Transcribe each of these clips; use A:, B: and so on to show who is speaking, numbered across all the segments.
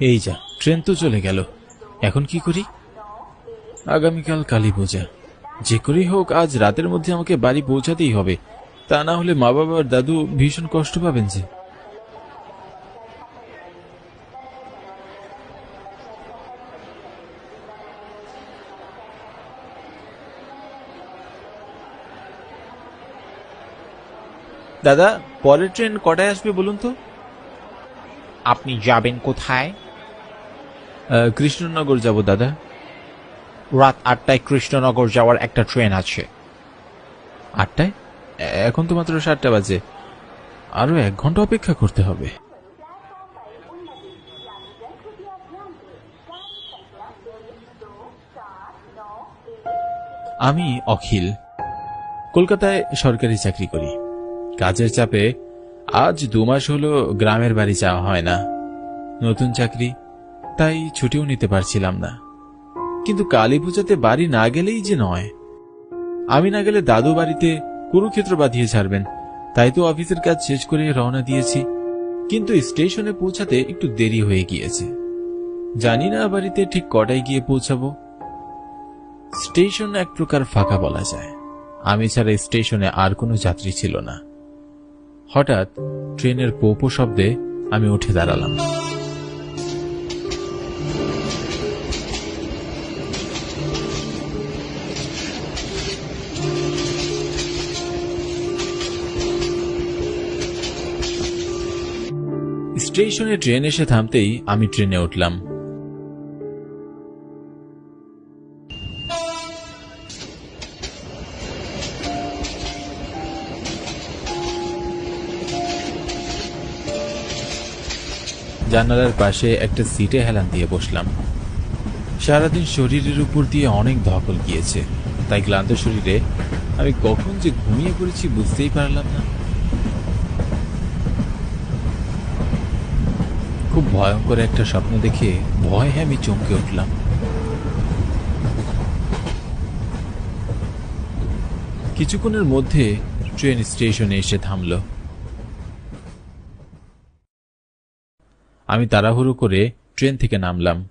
A: এই যা, ট্রেন তো চলে গেল। এখন কি করি? আগামীকাল কালী পূজা। যে করেই হোক, আজ রাতের মধ্যে আমাকে বাড়ি পৌঁছাতেই হবে। তা না হলে মা বাবার দাদু ভীষণ কষ্ট পাবেন যে। দাদা, পরের ট্রেন কটায় আসবে বলুন তো?
B: আপনি যাবেন কোথায়?
A: কৃষ্ণনগর যাব দাদা।
B: রাত আটটায় কৃষ্ণনগর যাওয়ার একটা ট্রেন আছে।
A: আটটায়? এখন তো মাত্র সাতটা বাজে। আরও এক ঘণ্টা অপেক্ষা করতে হবে। আমি অখিল। কলকাতায় সরকারি চাকরি করি। কাজের চাপে আজ দু মাস হলো গ্রামের বাড়ি যাওয়া হয় না। নতুন চাকরি তাই ছুটিও নিতে পারছিলাম না। কিন্তু কালী পূজাতে বাড়ি না গেলেই যে নয়। আমি না গেলে দাদু বাড়িতে কুরুক্ষেত্র বাঁধিয়ে ছাড়বেন, তাই তো অফিসের কাজ শেষ করে রওনা দিয়েছি। কিন্তু স্টেশনে পৌঁছাতে একটু দেরি হয়ে গিয়েছে। জানি না বাড়িতে ঠিক কটায় গিয়ে পৌঁছাবো। স্টেশন এক প্রকার ফাঁকা বলা যায়। আমি ছাড়া স্টেশনে আর কোনো যাত্রী ছিল না। হঠাৎ ট্রেনের পোপো শব্দে আমি উঠে দাঁড়ালাম। স্টেশনে ট্রেন এসে থামতেই আমি ট্রেনে উঠলাম। জানালার পাশে একটা সিটে হেলান দিয়ে বসলাম। সারাদিন শরীরের উপর দিয়ে অনেক ধকল গিয়েছে, তাই ক্লান্ত শরীরে আমি কখন যে ঘুমিয়ে পড়েছি বুঝতেই পারলাম না। ভয়ঙ্কর একটা স্বপ্ন দেখে ভয়ে আমি চমকে উঠলাম। কিছুক্ষণের মধ্যে ট্রেন স্টেশনে এসে থামল। আমি তাড়াহুড়ো করে ট্রেন থেকে নামলাম।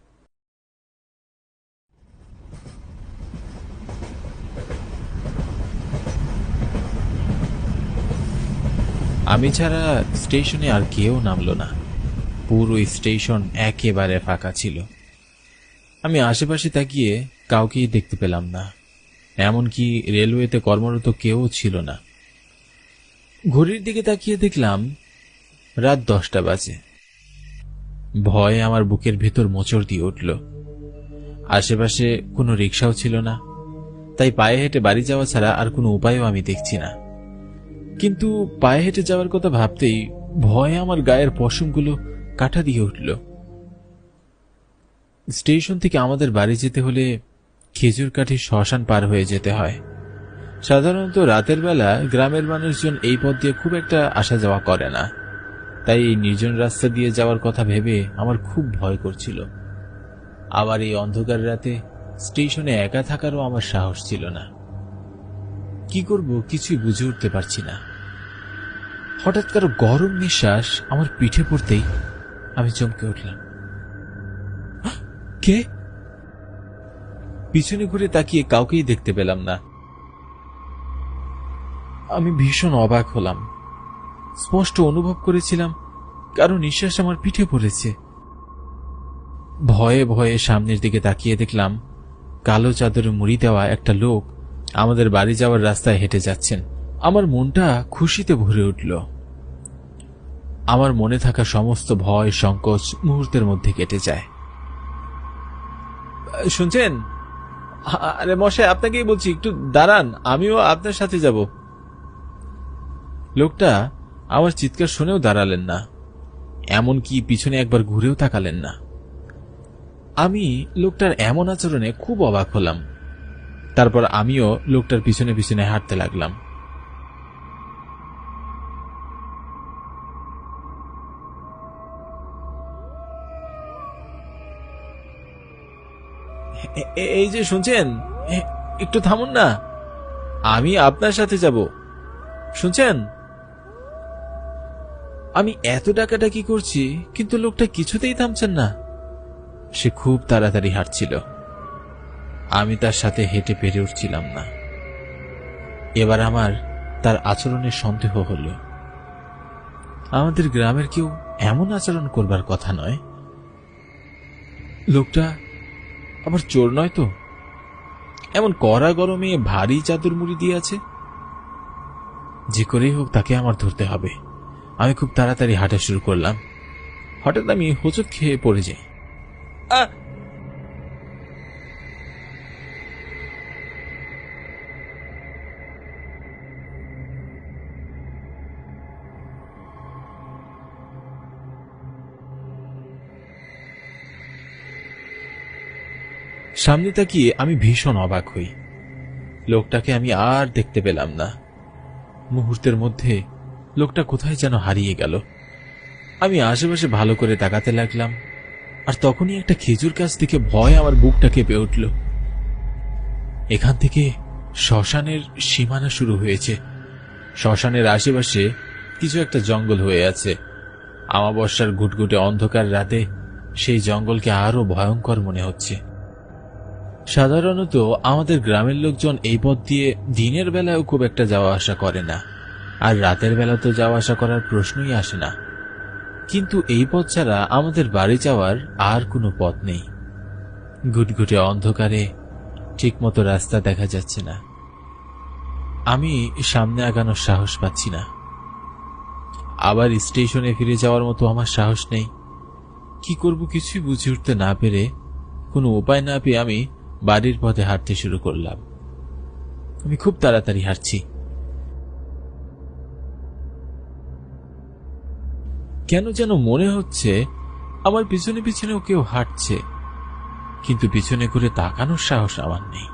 A: আমি ছাড়া স্টেশনে আর কেউ নামলো না। পুরো স্টেশন একেবারে ফাঁকা ছিল। আমি আশেপাশে তাকিয়ে কাউকেই দেখতে পেলাম না। এমনকি রেলওয়েতে কর্মরত কেউ ছিল না। ঘড়ির দিকে তাকিয়ে দেখলাম রাত দশটা বাজে। ভয়ে আমার বুকের ভেতর মোচড় দিয়ে উঠল। আশেপাশে কোনো রিক্সাও ছিল না। তাই পায়ে হেঁটে বাড়ি যাওয়া ছাড়া আর কোনো উপায়ও আমি দেখছি না। কিন্তু পায়ে হেঁটে যাওয়ার কথা ভাবতেই ভয়ে আমার গায়ের পশমগুলো কাটা দিয়ে উঠল। স্টেশন থেকে আমাদের বাড়ি যেতে হলে খেজুর কাঠি শ্মশান পার হয়ে যেতে হয়। সাধারণত রাতের বেলা গ্রামের মানুষজন এই পথ দিয়ে খুব একটা আসা যাওয়া করে না। তাই এই নির্জন রাস্তা দিয়ে যাওয়ার কথা ভেবে আমার খুব ভয় করছিল। আবার এই অন্ধকার রাতে স্টেশনে একা থাকারও আমার সাহস ছিল না। কি করব কিছুই বুঝে উঠতে পারছি না। হঠাৎ কারও গরম নিঃশ্বাস আমার পিঠে পড়তেই আমি চমকে উঠলাম। কে? পিছনে ঘুরে তাকিয়ে কাউকেই দেখতে পেলাম না। আমি ভীষণ অবাক হলাম। স্পষ্ট অনুভব করেছিলাম, কারও নিঃশ্বাস আমার পিঠে পড়েছে। ভয়ে ভয়ে সামনের দিকে তাকিয়ে দেখলাম, কালো চাদরে মুড়ি দেওয়া একটা লোক আমাদের বাড়ি যাওয়ার রাস্তায় হেঁটে যাচ্ছেন। আমার মনটা খুশিতে ভরে উঠল। আমার মনে থাকা সমস্ত ভয়, সংকোচ মুহূর্তের মধ্যে কেটে যায়। শুনছেন? আরে মশাই, আপনাকেই বলছি, একটু দাঁড়ান, আমিও আপনার সাথে যাব। লোকটা আমার চিৎকার শুনেও দাঁড়ালেন না। এমনকি পিছনে একবার ঘুরেও তাকালেন না। আমি লোকটার এমন আচরণে খুব অবাক হলাম। তারপর আমিও লোকটার পিছনে পিছনে হাঁটতে লাগলাম। এই যে শুনছেন একটু থামুন না। আমি আপনার সাথে যাব। শুনছেন? আমি এত টাকাটা কি করছি, কিন্তু লোকটা কিছুতেই থামছেন না। সে খুব তাড়াতাড়ি হাঁটছিল। আমি তার সাথে হেঁটে পেরে উঠছিলাম না। এবার আমার তার আচরণের সন্দেহ হলো। আমাদের গ্রামের কেউ এমন আচরণ করবার কথা নয়। লোকটা আবার চোর নয় তো? এমন কড়া গরমে ভারী চাদর মুড়ি দিয়ে আছে? যে করেই হোক তাকে আমার ধরতে হবে। আমি খুব তাড়াতাড়ি হাঁটা শুরু করলাম। হঠাৎ আমি হোঁচট খেয়ে পড়ে যাই। সামনে তাকিয়ে আমি ভীষণ অবাক হই। লোকটাকে আমি আর দেখতে পেলাম না। মুহূর্তের মধ্যে লোকটা কোথায় যেন হারিয়ে গেল। আমি আশেপাশে ভালো করে তাকাতে লাগলাম, আর তখনই একটা খেজুর গাছ থেকে ভয় আমার বুকটা কেঁপে উঠল। এখান থেকে শ্মশানের সীমানা শুরু হয়েছে। শ্মশানের আশেপাশে কিছু একটা জঙ্গল হয়ে আছে। আমাবস্যার ঘুটঘুটে অন্ধকার রাতে সেই জঙ্গলকে আরও ভয়ঙ্কর মনে হচ্ছে। সাধারণত আমাদের গ্রামের লোকজন এই পথ দিয়ে দিনের বেলায়ও খুব একটা যাওয়া আসা করে না। আর রাতের বেলা তো যাওয়া আসা করার প্রশ্নই আসে না। কিন্তু এই পথ ছাড়া আমাদের বাড়ি যাওয়ার আর কোনো পথ নেই। ঘুটঘুটে অন্ধকারে ঠিকমতো রাস্তা দেখা যাচ্ছে না। আমি সামনে আগানোর সাহস পাচ্ছি না। আবার স্টেশনে ফিরে যাওয়ার মতো আমার সাহস নেই। কি করব কিছুই বুঝে উঠতে না পেরে কোনো উপায় না পেয়ে আমি বাড়ির পথে হাঁটতে শুরু করলাম। আমি খুব তাড়াতাড়ি হাঁটছি। কেন যেন মনে হচ্ছে আমার পিছনে পিছনেও কেউ হাঁটছে, কিন্তু পিছনে করে তাকানোর সাহস আমার নেই।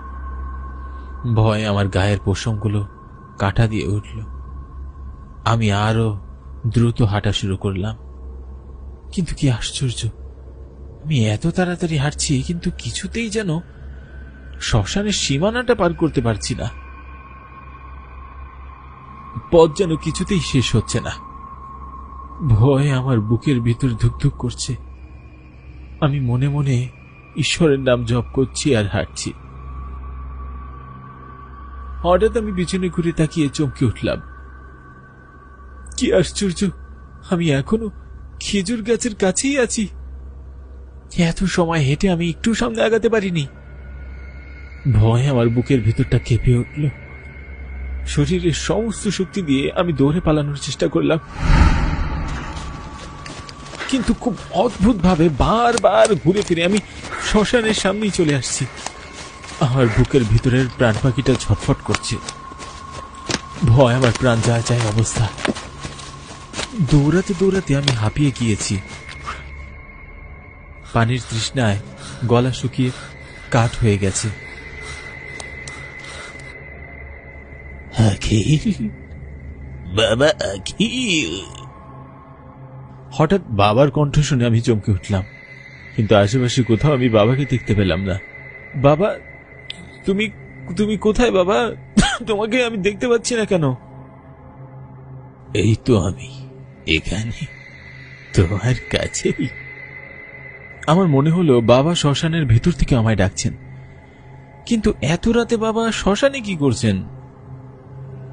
A: ভয় আমার গায়ের পোষণগুলো কাটা দিয়ে উঠল। আমি আরও দ্রুত হাঁটা শুরু করলাম। কিন্তু কি আশ্চর্য, আমি এত তাড়াতাড়ি হাঁটছি, কিন্তু কিছুতেই যেন শ্মশানের সীমানাটা পার করতে পারছি না। পথ যেন কিছুতেই শেষ হচ্ছে না। ভয় আমার বুকের ভিতর ধুকধুক করছে। আমি মনে মনে ঈশ্বরের নাম জপ করছি আর হাঁটছি। হঠাৎ আমি পিছনে ঘুরে তাকিয়ে চমকে উঠলাম। কি আশ্চর্য! আমি এখনও খেজুর গাছের কাছেই আছি। এত সময় হেঁটে আমি একটু সামনে আগাতে পারিনি। ভয় আমার বুকের ভেতরটা কেঁপে উঠল। শরীরের সমস্ত শক্তি দিয়ে আমি দৌড়ে পালানোর চেষ্টা করলাম। কিন্তু খুব অদ্ভুতভাবে বারবার ঘুরে ফিরে আমি শ্মশানের সামনেই চলে আসছি। আমার বুকের ভিতরের প্রাণ পাখিটা ছটফট করছে। ভয় আমার প্রাণ যায় যায় অবস্থা। দৌড়াতে দৌড়াতে আমি হাঁপিয়ে গিয়েছি। পানির তৃষ্ণায় গলা শুকিয়ে কাঠ হয়ে গেছে। আখিল বাবা আখিল হঠাৎ বাবার কণ্ঠ শুনে আমি চমকে উঠলাম কিন্তু আশেপাশে কোথাও আমি বাবাকে দেখতে পেলাম না। বাবা তুমি তুমি কোথায় বাবা? তোমাকে আমি দেখতে পাচ্ছি না কেন? এই তো আমি এখানে তোমার কাছেই। আমার মনে হলো বাবা শ্মশানের ভেতর থেকে আমায় ডাকছেন কিন্তু এত রাতে বাবা শ্মশানে কি করছেন?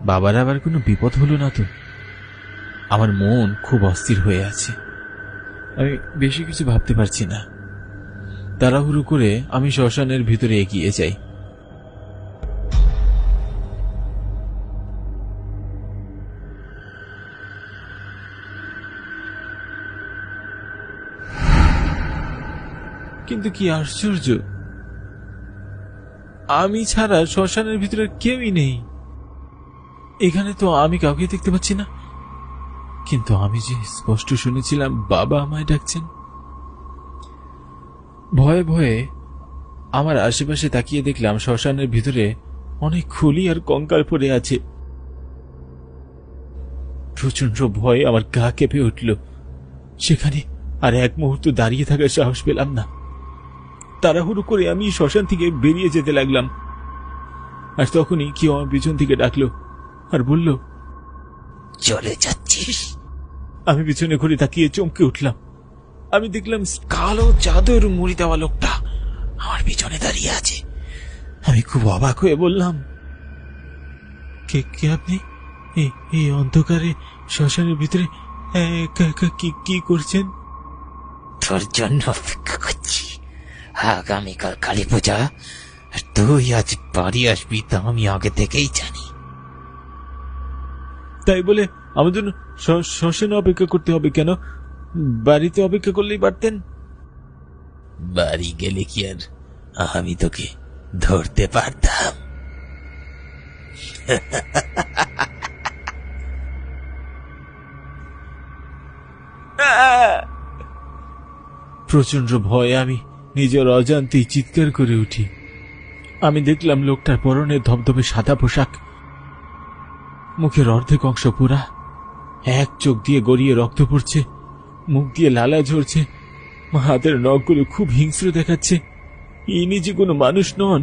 A: বাবার আবার কোনো বিপদ হলো না তো? আমার মন খুব অস্থির হয়ে আছে। আমি বেশি কিছু ভাবতে পারছি না। তাড়াহুড়ো করে আমি শ্মশানের ভিতরে এগিয়ে যাই। কিন্তু কি আশ্চর্য! আমি ছাড়া শ্মশানের ভিতরে কেউই নেই। এখানে তো আমি কাউকে দেখতে পাচ্ছি না। কিন্তু আমি যে স্পষ্ট শুনেছিলাম, বাবা আমায় ডাকছেন। ভয়ে ভয়ে আমার আশেপাশে তাকিয়ে দেখলাম শ্মশানের ভিতরে অনেক খুলি আর কঙ্কাল পড়ে আছে। প্রচণ্ড ভয়ে আমার গা কেঁপে উঠল। সেখানে আর এক মুহূর্ত দাঁড়িয়ে থাকার সাহস পেলাম না। তাড়াহুড়ো করে আমি শ্মশান থেকে বেরিয়ে যেতে লাগলাম। আর তখনই কেউ আমার পিছন থেকে ডাকলো আর বলল
C: চলে যাচ্ছিস?
A: আমি পিছনে ঘুরে তাকিয়ে চমকে উঠলাম। আমি দেখলাম কালো চাদর মুড়ি দেওয়া লোকটা আমার পিছনে দাঁড়িয়ে আছে। আমি খুব অবাক হয়ে বললাম কে কে আপনি? এই- এই অন্ধকারে শ্মশানের ভিতরে কি করছেন?
C: তোর জন্য অপেক্ষা করছি। আগামীকাল কালী পূজা তুই আজ বাড়ি আসবি তা আমি আগে থেকেই জানি।
A: তাই বলে আমার জন্য শ্মশানে অপেক্ষা করতে হবে কেন? বাড়িতে অপেক্ষা করলেই পারতেন।
C: বাড়ি গেলে কি আর আমি তোকে ধরতে পারতাম?
A: প্রচণ্ড ভয়ে আমি নিজের অজান্তেই চিৎকার করে উঠি। আমি দেখলাম লোকটার পরনে ধবধবে সাদা পোশাক। মুখের অর্ধেক অংশ পুরা। এক চোখ দিয়ে গড়িয়ে রক্ত পড়ছে, মুখ দিয়ে লালা ঝরছে হাতের নখগুলো খুব হিংস্র দেখাচ্ছে। ইনি যে কোনো মানুষ নন,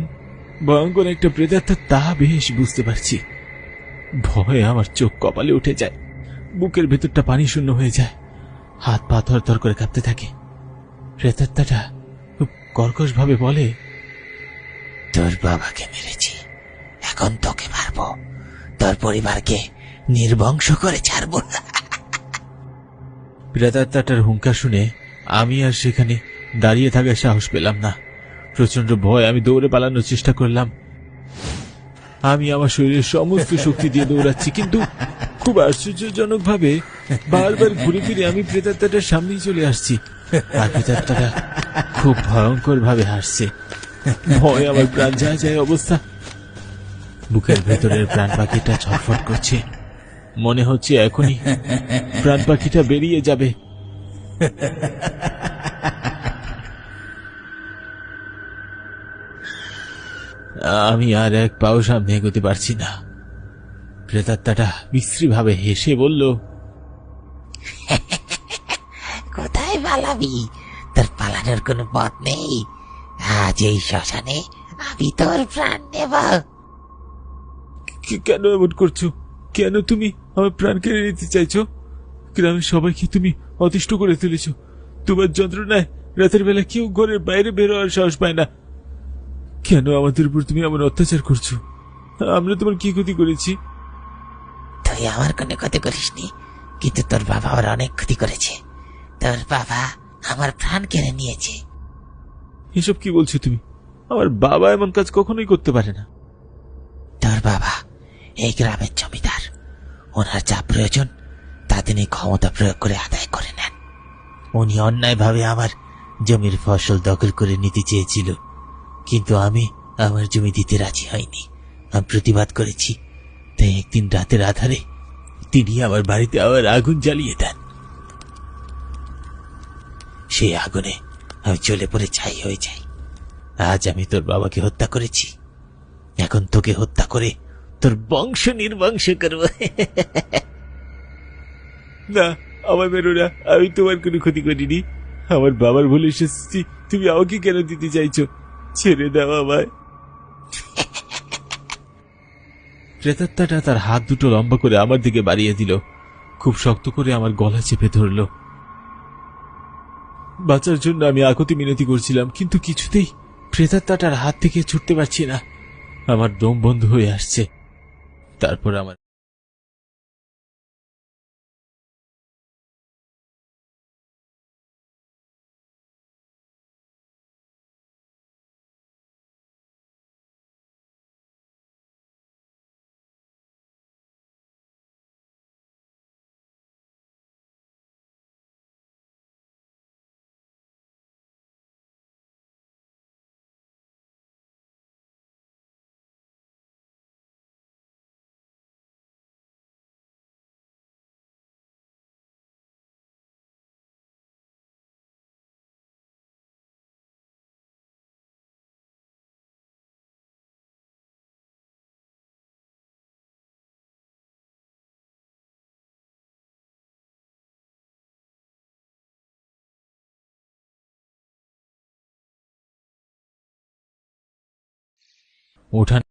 A: ভয়ঙ্কর একটা প্রেতাত্মা, তা বেশ বুঝতে পারছি। ভয়ে আমার চোখ কপালে উঠে যায়, বুকের ভেতরটা পানি শূন্য হয়ে যায়, হাত পা থর করে কাঁপতে থাকে। প্রেতাত্মাটা খুব কর্কশ ভাবে বলে,
C: তোর বাবাকে মেরেছি, এখন তোকে মারবো। তোর পরিবারকে নির্বংশ করে ছাড়বো
A: প্রেতাত্মাটার হুঙ্কার শুনে আমি আর সেখানে দাঁড়িয়ে থাকার সাহস পেলাম না। প্রচণ্ড ভয় আমি দৌড়ে পালানোর চেষ্টা করলাম। আমি আমার শরীরের সমস্ত শক্তি দিয়ে দৌড়াচ্ছি, কিন্তু খুব আশ্চর্যজনক ভাবে বারবার ঘুরে ফিরে আমি প্রেতাত্মাটার সামনেই চলে আসছি। আর প্রেতাত্মাটা খুব ভয়ঙ্কর ভাবে হাসছে। ভয় আমার প্রাণ যায় যায় অবস্থা। বুকের ভেতরের প্রাণ পাখিটা ছটফট করছে। মনে হচ্ছে এখনই প্রাণ পাখিটা বেরিয়ে যাবে। আমি আর এক পাও সামনে এগোতে পারছি না। প্রেতাত্মাটা বিশ্রীভাবে হেসে বলল,
C: কোথায় পালাবি? তোর পালানোর কোনো পথ নেই। আজ এই শ্মশানে আমি তোর প্রাণ নেব।
A: "কে- কেন এমন করছ? কেন তুমি আমার প্রাণ কেড়ে নিতে চাইছো? গ্রামের সবাইকে তুমি অতিষ্ঠ করে তুলেছ। তোমার যন্ত্রণায় রাতের বেলা কেউ ঘরের বাইরে বের হওয়ার সাহস পায় না। কেন আমাদের উপর তুমি এমন অত্যাচার করছ? আমরা তোমার কি ক্ষতি করেছি?
C: তুই আমার কোনো ক্ষতি করিসনি কিন্তু তোর বাবা আমার অনেক ক্ষতি করেছে। তোর বাবা আমার প্রাণ কেড়ে নিয়েছে।
A: এসব কি বলছো তুমি? আমার বাবা এমন কাজ কখনোই করতে পারে না।
C: তোর বাবা এই গ্রামের জমিদার। ওনার যা প্রয়োজন, তা তিনি ক্ষমতা প্রয়োগ করে আদায় করে নেন। উনি অন্যায়ভাবে আমার জমির ফসল দখল করে নিতে চেয়েছিল। কিন্তু আমি আমার জমি দিতে রাজি হয়নি আমি প্রতিবাদ করেছি। তাই একদিন রাতের আধারে তিনি আমার বাড়িতে আবার আগুন জ্বালিয়ে দেন। সেই আগুনে আমি চলে পড়ে ছাই হয়ে যাই। আজ আমি তোর বাবাকে হত্যা করেছি। এখন তোকে হত্যা করে তোর বংশ নির্বংশ করব।
A: না আমার মেরো না আমি তোমার কোনো ক্ষতি করিনি। আমার বাবার ভুলে এসেছি তুমি আমাকে কেন দিতে চাইছো? ছেড়ে দাও আমায়। প্রেতাত্মাটা তার হাত দুটো লম্বা করে আমার দিকে বাড়িয়ে দিল। খুব শক্ত করে আমার গলা চেপে ধরল। বাঁচার জন্য আমি আকতি মিনতি করছিলাম কিন্তু কিছুতেই প্রেতাত্মাটার হাত থেকে ছুটতে পারছি না। আমার দম বন্ধ হয়ে আসছে। তারপর আমার 我站